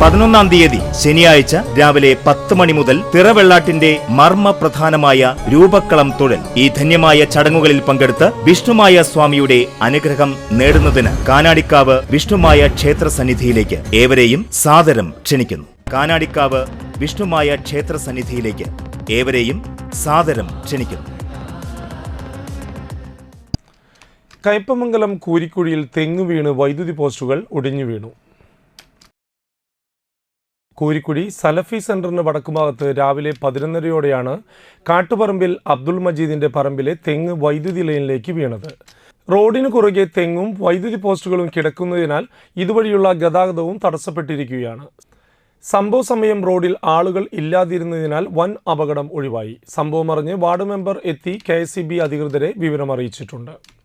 പതിനൊന്നാം തീയതി ശനിയാഴ്ച രാവിലെ പത്ത് മണി മുതൽ തിറവെള്ളാട്ടിന്റെ മർമ്മ പ്രധാനമായ രൂപക്കളം തൊഴൽ ഈ ധന്യമായ ചടങ്ങുകളിൽ പങ്കെടുത്ത് വിഷ്ണുമായ സ്വാമിയുടെ അനുഗ്രഹം നേടുന്നതിന് കാനാടിക്കാവ് വിഷ്ണുമായ ക്ഷേത്ര സന്നിധിയിലേക്ക് ഏവരെയും സാദരം ക്ഷണിക്കുന്നു. കാനാടിക്കാവ് വിഷ്ണുമായ ക്ഷേത്ര സന്നിധിയിലേക്ക് ഏവരെയും സാദരം ക്ഷണിക്കുന്നു. കയ്പമംഗലം കൂരിക്കുഴിയിൽ തെങ്ങ് വീണ് വൈദ്യുതി പോസ്റ്റുകൾ ഒടിഞ്ഞു വീണു. കൂരിക്കുഴി സലഫി സെന്ററിന് വടക്കുഭാഗത്ത് രാവിലെ പതിനൊന്നരയോടെയാണ് കാട്ടുപറമ്പിൽ അബ്ദുൾ മജീദിന്റെ പറമ്പിലെ തെങ്ങ് വൈദ്യുതി ലൈനിലേക്ക് വീണത്. റോഡിന് കുറുകെ തെങ്ങും വൈദ്യുതി പോസ്റ്റുകളും കിടക്കുന്നതിനാൽ ഇതുവഴിയുള്ള ഗതാഗതവും തടസ്സപ്പെട്ടിരിക്കുകയാണ്. സംഭവ സമയം റോഡിൽ ആളുകൾ ഇല്ലാതിരുന്നതിനാൽ വൻ അപകടം ഒഴിവായി. സംഭവം അറിഞ്ഞ് വാർഡ് മെമ്പർ എത്തി കെ അധികൃതരെ വിവരമറിയിച്ചിട്ടുണ്ട്.